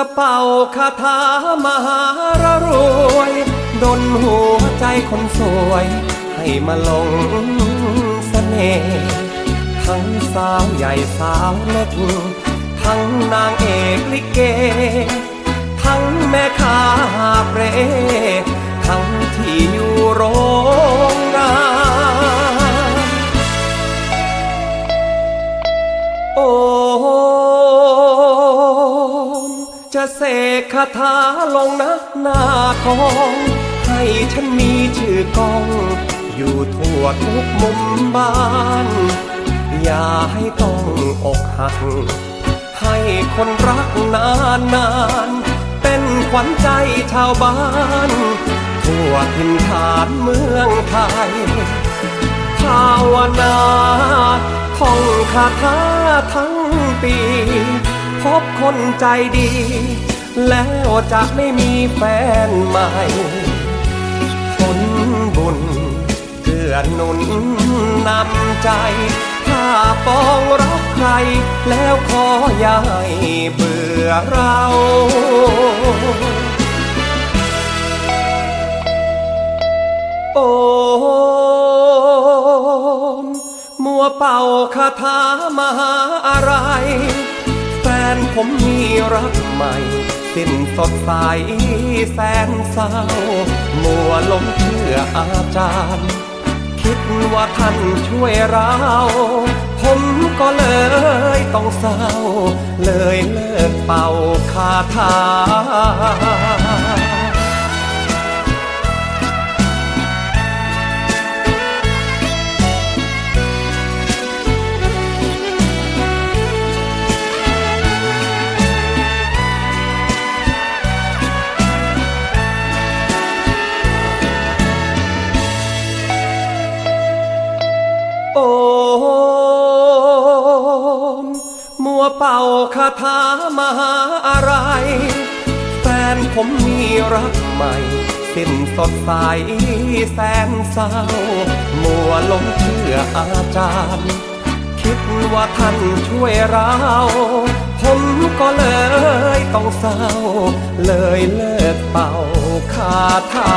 จะเป่าคาถามหารรวยดนหัวใจคนสวย ให้มาหลงเสน่ห์ทั้งสาวใหญ่สาวเล็กทั้งนางเอกลิเก ทั้งแม่ค้าหาเร จะเสกคาถาลงนะหน้าทอง ให้ฉันมีชื่อกอง อยู่ทั่วทุกมุมบ้าน อย่าให้ต้องอกหัก ให้คนรักนานนานเป็นขวัญใจชาวบ้าน ทั่วถิ่นฐานเมืองไทย ภาวนาท่องคาถาทั้งปี พบคนใจดี แล้วจะไม่มีแฟนใหม่ ผลบุญเกื้อหนุนนำใจ ถ้าปองรักใคร แล้วขออย่าให้เบื่อเราโอมมัวเป่าคาถามหาอะไร ผมมีรักใหม่ สิ้นสดใสแสนเศร้า มัวหลงเชื่ออาจารย์ คิดว่าท่านช่วยเรา ผมก็เลยต้องเศร้า เลยเลิกเป่าคาถา เป่าคาถามหาอะไร แฟนผมมีรักใหม่ สิ้นสดใสแสนเศร้า มัวหลงเชื่ออาจารย์ คิดว่าท่านช่วยเรา ผมก็เลยต้องเศร้า เลยเลิกเป่าคาถา